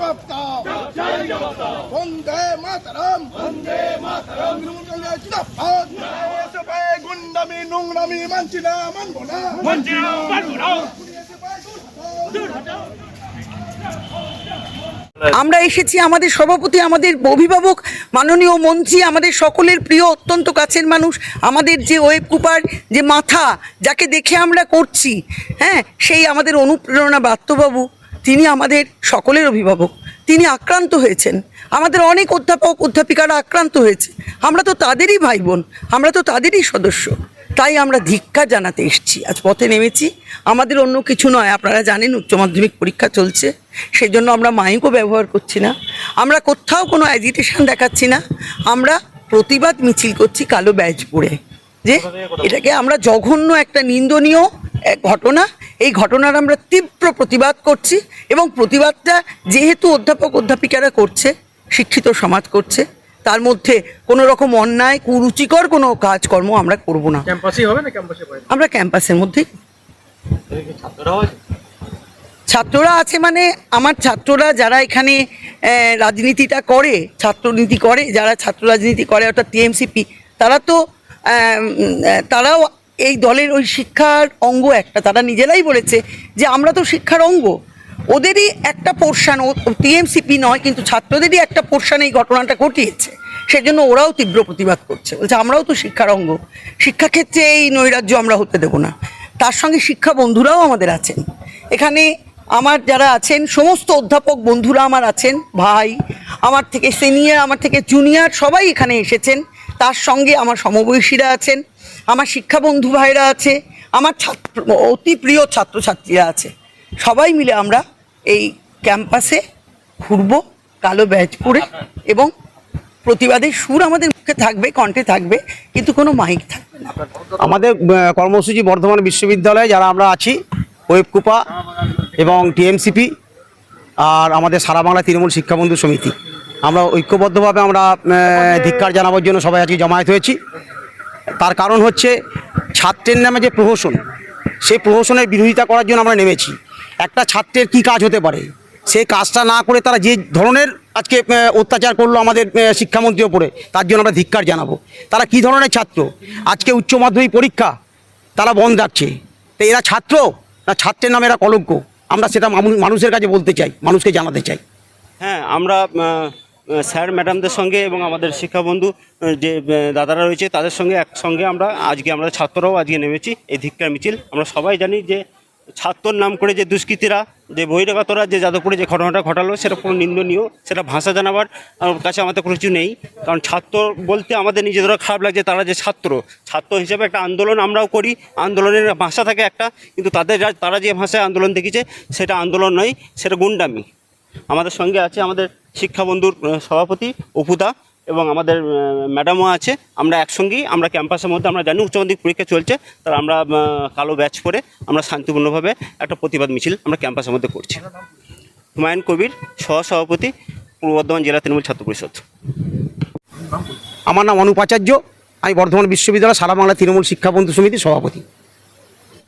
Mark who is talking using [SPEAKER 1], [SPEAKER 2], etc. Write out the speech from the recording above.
[SPEAKER 1] জবাব দাও বন্দে মাতরম। বন্দে মাতরম জিন্দাবাদ। গুন্ডামি নোংরামি মানছি না মানবো না
[SPEAKER 2] আমরা এসেছি আমাদের সভাপতি আমাদের অভিভাবক মাননীয় মন্ত্রী আমাদের সকলের প্রিয় অত্যন্ত কাছের মানুষ আমাদের যে ওয়েব কুপার যে মাথা যাকে দেখে আমরা করছি হ্যাঁ সেই আমাদের অনুপ্রেরণা ব্রাত্যবাবু তিনি আমাদের সকলের অভিভাবক। তিনি আক্রান্ত হয়েছেন। আমাদের অনেক অধ্যাপক, অধ্যাপিকারা আক্রান্ত হয়েছে। আমরা তো তাদেরই ভাই বোন আমরা তো তাদেরই সদস্য। তাই আমরা ধিক্কার জানাতে এসেছি। আজ পথে নেমেছি। আমাদের অন্য কিছু নয়। আপনারা জানেন, উচ্চ মাধ্যমিক পরীক্ষা চলছে। সেই জন্য আমরা মাইকও ব্যবহার করছি না। আমরা কোথাও কোনো অ্যাজিটেশন দেখাচ্ছি না। আমরা প্রতিবাদ মিছিল করছি কালো ব্যাজ পরে। যে এটাকে আমরা জঘন্য একটা নিন্দনীয় এক ঘটনা এই ঘটনার আমরা তীব্র প্রতিবাদ করছি এবং প্রতিবাদটা যেহেতু অধ্যাপক অধ্যাপিকারা করছে শিক্ষিত সমাজ করছে তার মধ্যে কোনো রকম অন্যায় কুরুচিকর কোনো কাজকর্ম আমরা করব না।
[SPEAKER 3] ক্যাম্পাসেই হবে না ক্যাম্পাসে
[SPEAKER 2] আমরা ক্যাম্পাসের মধ্যেই। ছাত্ররা আছে মানে আমার ছাত্ররা যারা এখানে রাজনীতিটা করে ছাত্রনীতি করে যারা ছাত্র রাজনীতি করে অর্থাৎ টিএমসিপি তারা তো তারাও এই দলের ওই শিক্ষার অঙ্গ একটা, তারা নিজেরাই বলেছে যে আমরা তো শিক্ষার অঙ্গ। ওদেরই একটা পোর্শান টিএমসিপি নয়, কিন্তু ছাত্রদেরই একটা পোর্শান এই ঘটনাটা ঘটিয়েছে। সেজন্য ওরাও তীব্র প্রতিবাদ করছে। বলছে, আমরাও তো শিক্ষার অঙ্গ। শিক্ষাক্ষেত্রে এই নৈরাজ্য আমরা হতে দেবো না। তার সঙ্গে শিক্ষা বন্ধুরাও আমাদের আছেন। এখানে আমার যারা আছেন, সমস্ত অধ্যাপক বন্ধুরা আমার আছেন, ভাই, আমার থেকে সিনিয়র আমার থেকে জুনিয়র সবাই এখানে এসেছেন। তার সঙ্গে আমার সমবয়সীরা আছেন, আমার শিক্ষা বন্ধু ভাইরা আছে, আমার ছাত্র, অতি প্রিয় ছাত্রছাত্রীরা আছে। সবাই মিলে আমরা এই ক্যাম্পাসে ঘুরবো কালো ব্যাজ পরে এবং প্রতিবাদের সুর আমাদের মুখে থাকবে, কণ্ঠে থাকবে, কিন্তু কোনো মাইক থাকবে না।
[SPEAKER 4] আমাদের কর্মসূচি বর্ধমান বিশ্ববিদ্যালয়ে যারা আমরা আছি ওয়েবকুপা এবং টিএমসিপি আর আমাদের সারা বাংলা তৃণমূল শিক্ষাবন্ধু সমিতি। আমরা ঐক্যবদ্ধভাবে আমরা ধিক্কার জানাবার জন্য সবাই আজকে জমায়েত হয়েছি। তার কারণ হচ্ছে ছাত্রের নামে যে প্রহসন সেই প্রহসনের বিরোধিতা করার জন্য আমরা নেমেছি। একটা ছাত্রের কি কাজ হতে পারে? সেই কাজটা না করে তারা যে ধরনের আজকে অত্যাচার করল আমাদের শিক্ষামন্ত্রীর ওপরে তার জন্য আমরা ধিক্কার জানাব। তারা কি ধরনের ছাত্র? আজকে উচ্চ মাধ্যমিক পরীক্ষা তারা বন্ধ রাখছে। তো এরা ছাত্র না ছাত্রের নামে এরা কলঙ্ক? আমরা সেটা মানুষের কাছে বলতে চাই মানুষকে জানাতে চাই।
[SPEAKER 5] হ্যাঁ আমরা স্যার ম্যাডামদের সঙ্গে এবং আমাদের শিক্ষাবন্ধু আহ, যে দাদারা রয়েছে তাদের সঙ্গে একসঙ্গে আমরা আজকে আমরা ছাত্ররাও আজকে নেমেছি এই ধিক্কার মিছিল। আমরা সবাই জানি যে ছাত্রর নাম করে যে দুষ্কৃতীরা যে বহিরাগতরা যে যাদবপুরে যে ঘটনাটা ঘটালো সেটা কোনো নিন্দনীয় সেটা ভাষা জানাবার কাছে আমাদের কোনো কিছু নেই। কারণ ছাত্র বলতে আমাদের নিজেদেরও খারাপ লাগছে তারা যে ছাত্র। ছাত্র হিসেবে একটা আন্দোলন আমরাও করি আন্দোলনের ভাষা থাকে একটা কিন্তু তাদের তারা যে ভাষায় আন্দোলন দেখেছে সেটা আন্দোলন নয় সেটা গুন্ডামি। আমাদের সঙ্গে আছে আমাদের শিক্ষাবন্ধুর সভাপতি অপুদা এবং আমাদের ম্যাডামও আছে। আমরা একসঙ্গেই, আমরা ক্যাম্পাসের মধ্যে, আমরা জানি উচ্চ মাধ্যমিক পরীক্ষা চলছে, তার আমরা কালো ব্যাচ পরে আমরা শান্তিপূর্ণভাবে একটা প্রতিবাদ মিছিল আমরা ক্যাম্পাসের মধ্যে করছি। হুমায়ুন কবির সহ সভাপতি পূর্ব বর্ধমান জেলা তৃণমূল ছাত্র পরিষদ।
[SPEAKER 4] আমার নাম অনুপাচার্য আমি বর্ধমান বিশ্ববিদ্যালয় সারা বাংলা তৃণমূল শিক্ষাবন্ধু সমিতির সভাপতি।